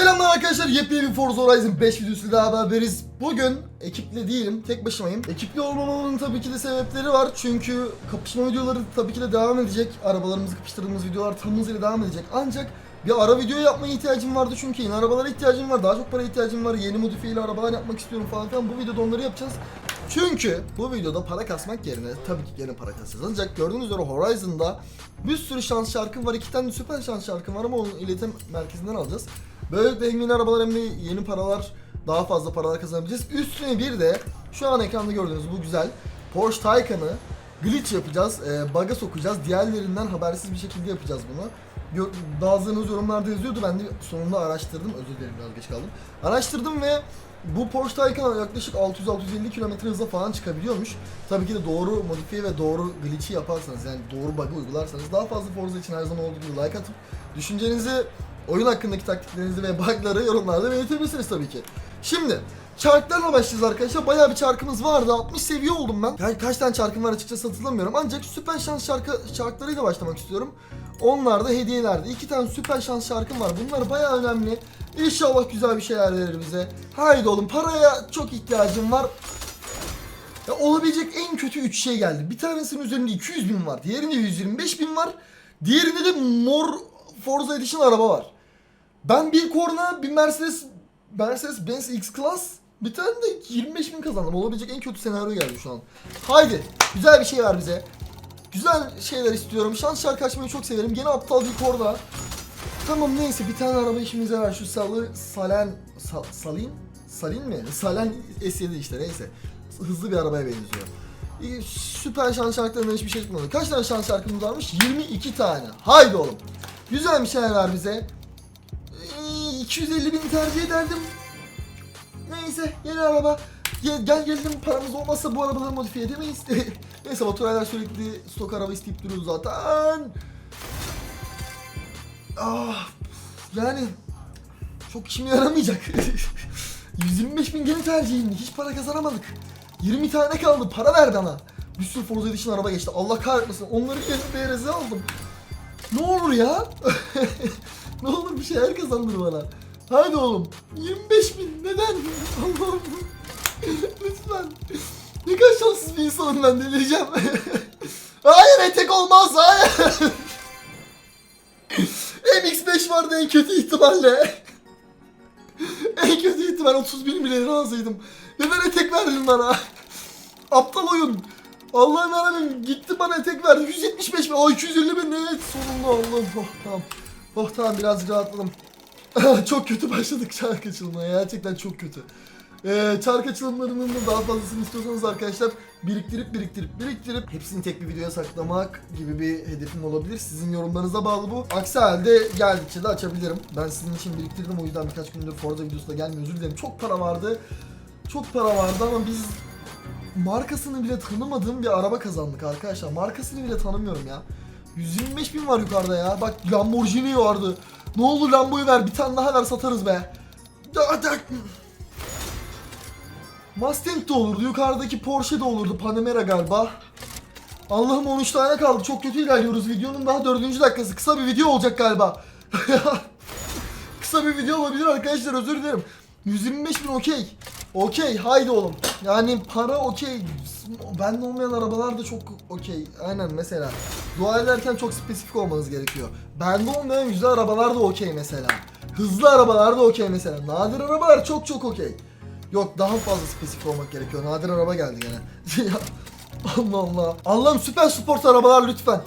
Selamlar arkadaşlar. Yepyeni bir Forza Horizon 5 videosuyla daha beraberiz. Bugün ekiple değilim, tek başımayım. Ekipli olmamamın tabii ki de sebepleri var. Çünkü kapışma videoları tabii ki de devam edecek. Arabalarımızı kapıştırdığımız videolar tam hızıyla devam edecek. Ancak bir ara video yapmaya ihtiyacım vardı çünkü yeni arabalara ihtiyacım var. Daha çok para ihtiyacım var. Yeni modifiyeli arabalar yapmak istiyorum falan filan. Bu videoda onları yapacağız. Çünkü bu videoda para kasmak yerine tabii ki gene para kasacağız. Ancak gördüğünüz üzere Horizon'da bir sürü şans şarkım var. iki tane süper şans şarkım var ama onu iletim merkezinden alacağız. Böylelikle hem yeni arabalar hem de yeni paralar daha fazla paralar kazanabileceğiz. Üstüne bir de şu an ekranda gördüğünüz bu güzel Porsche Taycan'ı glitch yapacağız. E, bug'a sokacağız. Diğerlerinden habersiz bir şekilde yapacağız bunu. Bazılarınız yorumlarda yazıyordu. Ben de sonunda araştırdım. Özür dilerim biraz geç kaldım. Araştırdım ve bu Porsche Taycan yaklaşık 600-650 km hızla falan çıkabiliyormuş. Tabii ki de doğru modifiye ve doğru glitch'i yaparsanız yani doğru bug'ı uygularsanız daha fazla Forza için her zaman olduğu gibi like atıp düşüncenizi oyun hakkındaki taktiklerinizi ve bug'ları yorumlarda belirtebilirsiniz tabii ki. Şimdi çarklarla başlayacağız arkadaşlar. Bayağı bir çarkımız vardı. 60 seviye oldum ben. Ka- kaç tane çarkım var açıkçası hatırlamıyorum. Ancak süper şans şarkı çarklarıyla başlamak istiyorum. Onlar da hediyelerdi. İki tane süper şans şarkım var. Bunlar bayağı önemli. İnşallah güzel bir şeyler verir bize. Haydi oğlum paraya çok ihtiyacım var. Ya olabilecek en kötü 3 şey geldi. Bir tanesinin üzerinde 200 bin var. Diğerinde 125 bin var. Diğerinde de mor Forza Edition araba var. Ben bir korna, bir Mercedes Mercedes Benz X-Class, bir tane de 25 bin kazandım. Olabilecek en kötü senaryo geldi şu an. Haydi, güzel bir şey ver bize. Güzel şeyler istiyorum. Şans şarkı açmayı çok severim. Gene aptal bir korna. Tamam neyse bir tane araba işimize yarar. Şu salı, salen, sa, salin? Salin mi? Salen S7 işte neyse. Hızlı bir arabaya benziyor. Süper şans şarkılarından hiçbir şey çıkmadı. Kaç tane şans şarkımız varmış? 22 tane. Haydi oğlum. Güzel bir şeyler ver bize. Ee, 250 bin tercih ederdim. Neyse yeni araba. Gel, gel geldim paramız olmazsa bu arabaları modifiye edemeyiz. Neyse Baturaylar sürekli stok araba isteyip duruyor zaten. Ah, yani çok işime yaramayacak. 125 bin gene tercihim. Hiç para kazanamadık. 20 tane kaldı. Para ver bana. Bir sürü Forza Edition araba geçti. Allah kahretmesin. Onları kendime rezil aldım. Ne olur ya? ne olur bir şeyler kazandır bana. Haydi oğlum. 25 bin. Neden? Allah'ım. Lütfen. Ne kadar şanssız bir insanım ben delireceğim. hayır etek olmaz. Hayır. MX-5 vardı en kötü ihtimalle. en kötü ihtimal 30 bin bile razıydım. Neden etek verdin bana? Aptal oyun. Allah'ım yarabbim gitti bana etek verdi. 175 bin. Ay 250 bin. Evet sonunda Allah'ım. Oh tamam. Oh tamam biraz rahatladım. çok kötü başladık çark açılmaya. Gerçekten çok kötü. Ee, çark açılımlarının da daha fazlasını istiyorsanız arkadaşlar biriktirip biriktirip biriktirip hepsini tek bir videoya saklamak gibi bir hedefim olabilir. Sizin yorumlarınıza bağlı bu. Aksi halde geldikçe de açabilirim. Ben sizin için biriktirdim o yüzden birkaç gündür Forza videosu da gelmiyor. Özür dilerim. Çok para vardı. Çok para vardı ama biz markasını bile tanımadığım bir araba kazandık arkadaşlar. Markasını bile tanımıyorum ya. 125 bin var yukarıda ya. Bak Lamborghini vardı. Ne olur Lambo'yu ver. Bir tane daha ver satarız be. Mustang de olurdu. Yukarıdaki Porsche de olurdu. Panamera galiba. Allah'ım 13 tane kaldı. Çok kötü ilerliyoruz. Videonun daha 4. dakikası. Kısa bir video olacak galiba. Kısa bir video olabilir arkadaşlar. Özür dilerim. 125 bin okey. Okey haydi oğlum. Yani para okey. Bende olmayan arabalar da çok okey. Aynen mesela. Dua ederken çok spesifik olmanız gerekiyor. Bende olmayan güzel arabalar da okey mesela. Hızlı arabalar da okey mesela. Nadir arabalar çok çok okey. Yok daha fazla spesifik olmak gerekiyor. Nadir araba geldi gene. Allah Allah. Allah'ım süper sport arabalar lütfen.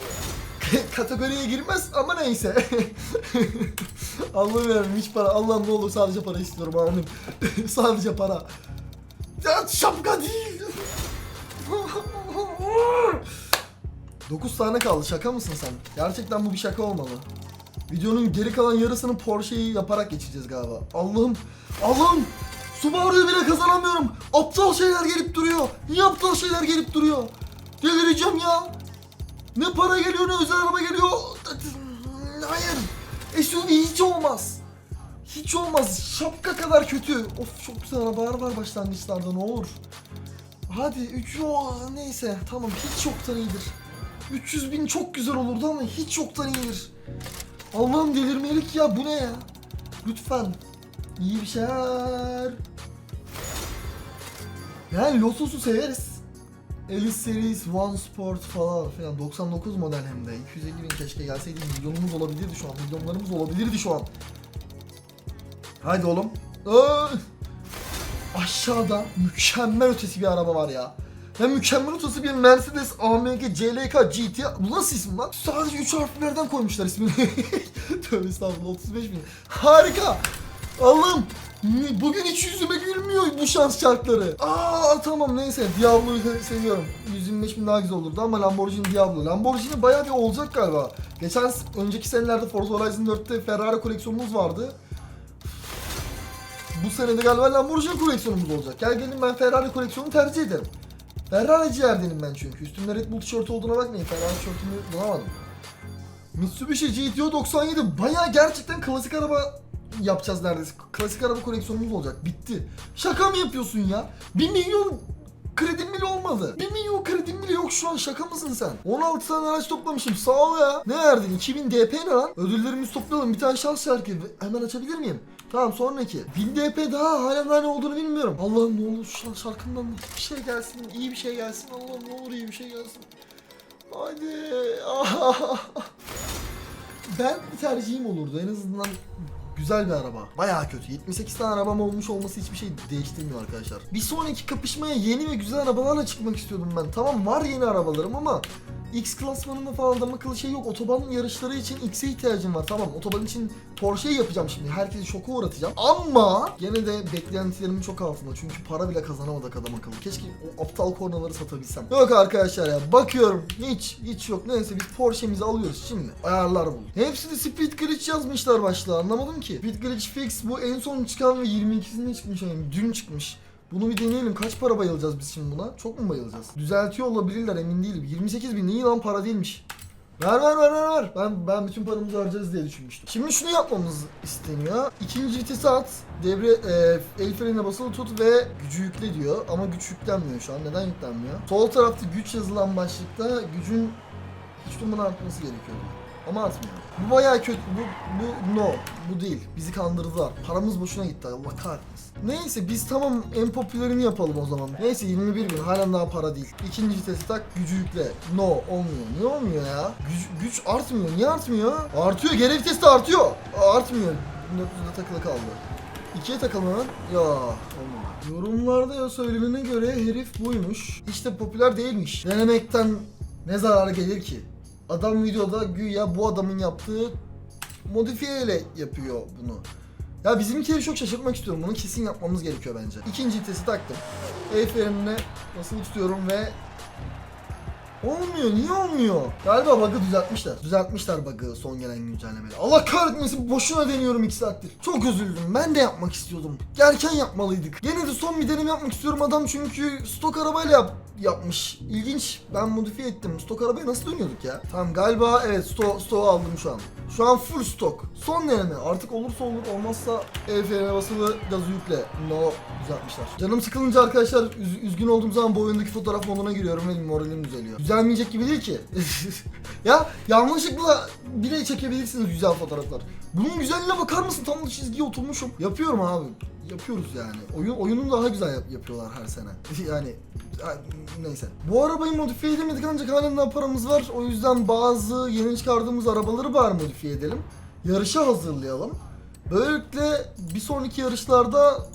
Kategoriye girmez ama neyse. Yarabbim hiç para. Allah'ım ne olur sadece para istiyorum amin. sadece para. Ya şapka değil. 9 tane kaldı şaka mısın sen? Gerçekten bu bir şaka olmalı. Videonun geri kalan yarısını Porsche'yi yaparak geçeceğiz galiba. Allah'ım, Allah'ım! Subaru'yu bile kazanamıyorum. Aptal şeyler gelip duruyor. Niye aptal şeyler gelip duruyor? Delireceğim ya. Ne para geliyor ne özel araba geliyor. Hayır. SUV hiç olmaz. Hiç olmaz. Şapka kadar kötü. Of çok güzel arabalar var başlangıçlarda ne olur. Hadi 3 o neyse tamam hiç yoktan iyidir. 300 bin çok güzel olurdu ama hiç yoktan iyidir. Allah'ım delirmelik ya bu ne ya? Lütfen. İyi bir şeyler. Yani Lotus'u severiz. Alice Series, One Sport falan filan. 99 model hem de. 250 bin keşke gelseydi. Milyonumuz olabilirdi şu an. Milyonlarımız olabilirdi şu an. Haydi oğlum. Aa! Aşağıda mükemmel ötesi bir araba var ya. Ya mükemmel ötesi bir Mercedes AMG CLK GT Bu nasıl isim lan? Sadece 3 harflerden koymuşlar ismini. Tövbe estağfurullah 35 bin. Harika! Allah'ım Bugün hiç yüzüme gülmüyor bu şans şartları. Aa tamam neyse Diablo'yu se- seviyorum. 125 bin daha güzel olurdu ama Lamborghini Diablo. Lamborghini bayağı bir olacak galiba. Geçen önceki senelerde Forza Horizon 4'te Ferrari koleksiyonumuz vardı. Bu sene de galiba Lamborghini koleksiyonumuz olacak. Gel gelin ben Ferrari koleksiyonu tercih ederim. Ferrari'cilerdenim ben çünkü. Üstümde Red Bull tişörtü olduğuna bakmayın. Ferrari tişörtümü bulamadım. Mitsubishi GTO 97 bayağı gerçekten klasik araba yapacağız neredeyse. Klasik araba koleksiyonumuz olacak. Bitti. Şaka mı yapıyorsun ya? 1 milyon kredim bile olmadı. 1 milyon kredim bile yok şu an şaka mısın sen? 16 tane araç toplamışım sağ ol ya. Ne verdin? 2000 DP ne lan? Ödüllerimizi toplayalım. Bir tane şans şarkı. Hemen açabilir miyim? Tamam sonraki. 1000 DP daha halen daha ne olduğunu bilmiyorum. Allah'ım ne olur şu şans şarkından bir şey gelsin. iyi bir şey gelsin. Allah'ım ne olur iyi bir şey gelsin. Hadi. Ben tercihim olurdu en azından güzel bir araba. Bayağı kötü. 78 tane arabam olmuş olması hiçbir şey değiştirmiyor arkadaşlar. Bir sonraki kapışmaya yeni ve güzel arabalarla çıkmak istiyordum ben. Tamam var yeni arabalarım ama X klasmanında falan adam akıllı şey yok. Otoban yarışları için X'e ihtiyacım var. Tamam otoban için Porsche'yi yapacağım şimdi. Herkesi şoka uğratacağım. Ama gene de beklentilerimin çok altında. Çünkü para bile kazanamadık adam akıllı. Keşke o aptal kornaları satabilsem. Yok arkadaşlar ya bakıyorum. Hiç hiç yok. Neyse biz Porsche'mizi alıyoruz şimdi. Ayarlar bul. Hepsi de Speed Glitch yazmışlar başta. Anlamadım ki. Speed Glitch Fix bu en son çıkan ve 22'sinde çıkmış. Yani dün çıkmış. Bunu bir deneyelim. Kaç para bayılacağız biz şimdi buna? Çok mu bayılacağız? Düzeltiyor olabilirler emin değilim. 28 bin iyi lan para değilmiş. Ver ver ver ver ver. Ben ben bütün paramızı harcarız diye düşünmüştüm. Şimdi şunu yapmamız isteniyor. İkinci vitesi at. Devre e, el frenine basılı tut ve gücü yükle diyor. Ama güç yüklenmiyor şu an. Neden yüklenmiyor? Sol tarafta güç yazılan başlıkta gücün hiç durmadan artması gerekiyor. Ama artmıyor. Bu bayağı kötü. Bu, bu no. Bu değil. Bizi kandırdılar. Paramız boşuna gitti. Allah kahretmesin. Neyse biz tamam en popülerini yapalım o zaman. Neyse 21 bin. Halen daha para değil. İkinci vitesi tak. Gücü yükle. No. Olmuyor. Niye olmuyor ya? Güç, güç artmıyor. Niye artmıyor? Artıyor. Geri vites de artıyor. Artmıyor. 1900'de takılı kaldı. İkiye takalım hemen. Ya olmadı. Yorumlarda ya söylenene göre herif buymuş. Hiç popüler değilmiş. Denemekten ne zarar gelir ki? Adam videoda güya bu adamın yaptığı modifiye ile yapıyor bunu. Ya bizimkileri çok şaşırtmak istiyorum. Bunu kesin yapmamız gerekiyor bence. İkinci vitesi taktım. El basılı tutuyorum ve Olmuyor. Niye olmuyor? Galiba bug'ı düzeltmişler. Düzeltmişler bug'ı son gelen güncellemeyle. Allah kahretmesin boşuna deniyorum 2 saattir. Çok üzüldüm. Ben de yapmak istiyordum. Erken yapmalıydık. Yine de son bir deneme yapmak istiyorum adam çünkü stok arabayla yap yapmış. İlginç. Ben modifiye ettim. Stok arabaya nasıl dönüyorduk ya? Tamam galiba evet sto stoğu aldım şu an. Şu an full stok. Son deneme. Artık olursa olur olmazsa el frene basılı gazı yükle. No düzeltmişler. Canım sıkılınca arkadaşlar üz- üzgün olduğum zaman bu oyundaki fotoğraf moduna giriyorum ve moralim düzeliyor. Düzelmeyecek gibi değil ki. ya yanlışlıkla bile çekebilirsiniz güzel fotoğraflar. Bunun güzelliğine bakar mısın? Tam da çizgiye oturmuşum. Yapıyorum abi. Yapıyoruz yani. Oyun oyunu daha güzel yap- yapıyorlar her sene. yani ya, neyse. Bu arabayı modifiye edemedik ancak halen daha paramız var. O yüzden bazı yeni çıkardığımız arabaları bari modifiye edelim. Yarışa hazırlayalım. Böylelikle bir sonraki yarışlarda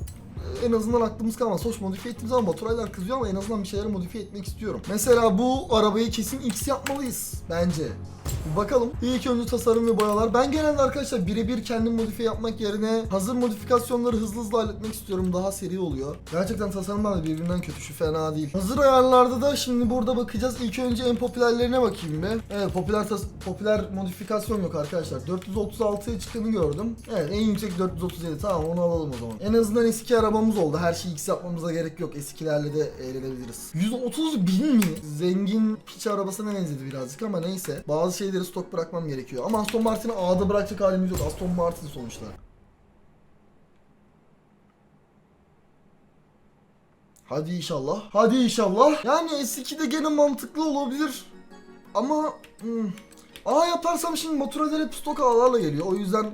e, en azından aklımız kalmaz. Hoş modifiye ettiğim zaman Baturaylar kızıyor ama en azından bir şeyleri modifiye etmek istiyorum. Mesela bu arabayı kesin X yapmalıyız bence. Bakalım. İlk önce tasarım ve boyalar. Ben genelde arkadaşlar birebir kendim modifiye yapmak yerine hazır modifikasyonları hızlı hızlı halletmek istiyorum. Daha seri oluyor. Gerçekten tasarımlar da birbirinden kötü. Şu fena değil. Hazır ayarlarda da şimdi burada bakacağız. İlk önce en popülerlerine bakayım be. Evet popüler popüler modifikasyon yok arkadaşlar. 436'ya çıkanı gördüm. Evet en yüksek 437. Tamam onu alalım o zaman. En azından eski arabamız oldu. Her şeyi X yapmamıza gerek yok. Eskilerle de eğlenebiliriz. 130 bin mi? Zengin piç arabasına benzedi birazcık ama neyse. Bazı şeyleri stok bırakmam gerekiyor. Ama Aston Martin'i A'da bırakacak halimiz yok. Aston Martin sonuçta. Hadi inşallah. Hadi inşallah. Yani S2'de gene mantıklı olabilir. Ama hmm, A yaparsam şimdi motorlar hep stok A'larla geliyor. O yüzden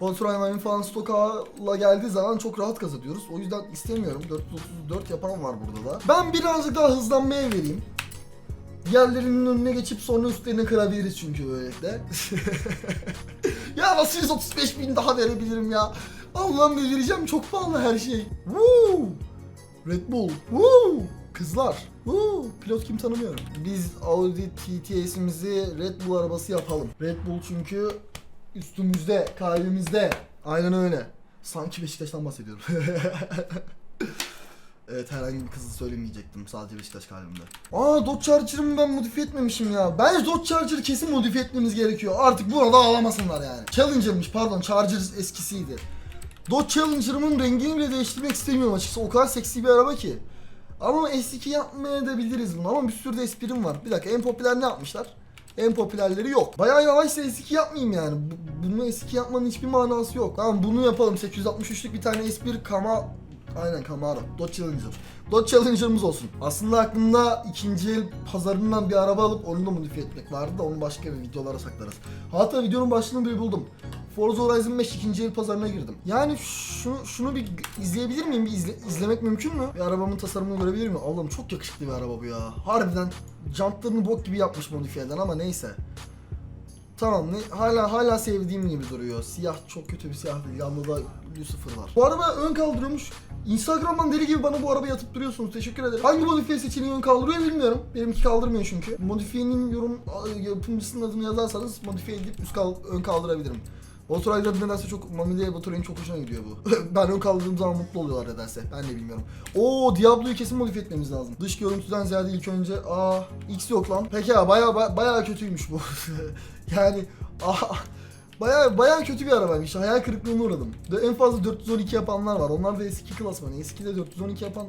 Volkswagen falan stokla geldiği zaman çok rahat kazanıyoruz. O yüzden istemiyorum. 434 yapan var burada da. Ben birazcık daha hızlanmaya vereyim. Diğerlerinin önüne geçip sonra üstlerine kırabiliriz çünkü böylelikle. ya nasıl 135 bin daha verebilirim ya? Allah'ım delireceğim çok pahalı her şey. Woo! Red Bull. Woo! Kızlar. Woo! Pilot kim tanımıyorum. Biz Audi TTS'imizi Red Bull arabası yapalım. Red Bull çünkü üstümüzde, kalbimizde. Aynen öyle. Sanki Beşiktaş'tan bahsediyorum. evet herhangi bir kızı söylemeyecektim. Sadece Beşiktaş kalbimde. Aa Dodge Charger'ımı ben modifiye etmemişim ya. Bence Dodge Charger'ı kesin modifiye etmemiz gerekiyor. Artık buna da ağlamasınlar yani. Challenger'mış pardon Charger eskisiydi. Dodge Challenger'ımın rengini bile değiştirmek istemiyorum açıkçası. O kadar seksi bir araba ki. Ama S2 yapmaya da biliriz bunu ama bir sürü de esprim var. Bir dakika en popüler ne yapmışlar? En popülerleri yok. Bayağı yavaşsa S2 yapmayayım yani. Bu- Bunu S2 yapmanın hiçbir manası yok. Tamam bunu yapalım. 863'lük bir tane S1 Kama... Aynen Camaro. Dodge Challenger. Dodge Challenger'ımız olsun. Aslında aklımda ikinci el pazarından bir araba alıp onu da modifiye etmek vardı da onu başka bir videolara saklarız. Hatta videonun başlığını bile buldum. Forza Horizon 5 ikinci el pazarına girdim. Yani şunu, şunu bir izleyebilir miyim? Bir izle- izlemek mümkün mü? Bir arabamın tasarımını görebilir miyim? Allah'ım çok yakışıklı bir araba bu ya. Harbiden jantlarını bok gibi yapmış modifiyeden ama neyse. Tamam ne, hala hala sevdiğim gibi duruyor. Siyah çok kötü bir siyah değil. Yanında da Lucifer var. Bu araba ön kaldırıyormuş. Instagram'dan deli gibi bana bu arabayı atıp duruyorsunuz. Teşekkür ederim. Hangi modifiye seçeneği ön kaldırıyor bilmiyorum. Benimki kaldırmıyor çünkü. Modifiyenin yorum yapımcısının adını yazarsanız modifiye edip üst kal ön kaldırabilirim. Volkswagen'da nedense çok Mami'de Motoray'ın çok hoşuna gidiyor bu. ben ön kaldırdığım zaman mutlu oluyorlar nedense. Ben de bilmiyorum. Oo Diablo'yu kesin modifiye etmemiz lazım. Dış görüntüden ziyade ilk önce aa X yok lan. Peki ya baya baya kötüymüş bu. yani aa Baya baya kötü bir arabaymış. Hayal kırıklığına uğradım. De en fazla 412 yapanlar var. Onlar da eski klasmanı. Eskide 412 yapan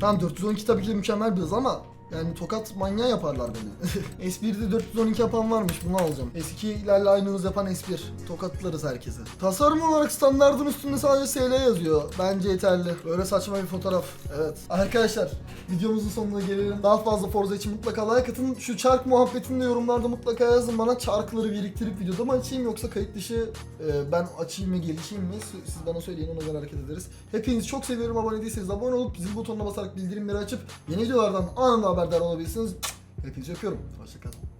Tamam 412 tabii ki de mükemmel bir hız ama yani tokat manyağı yaparlar beni. S1'de 412 yapan varmış bunu alacağım. S2'lerle aynı hız yapan S1. Tokatlarız herkese. Tasarım olarak standartın üstünde sadece SL yazıyor. Bence yeterli. Böyle saçma bir fotoğraf. Evet. Arkadaşlar videomuzun sonuna gelelim. Daha fazla Forza için mutlaka like atın. Şu çark muhabbetini de yorumlarda mutlaka yazın bana. Çarkları biriktirip videoda mı açayım yoksa kayıt dışı e, ben açayım mı gelişeyim mi? Siz bana söyleyin ona göre hareket ederiz. Hepinizi çok seviyorum. Abone değilseniz abone olup zil butonuna basarak bildirimleri açıp yeni videolardan anında haberdar olabilirsiniz. Hepinizi öpüyorum. Hoşçakalın.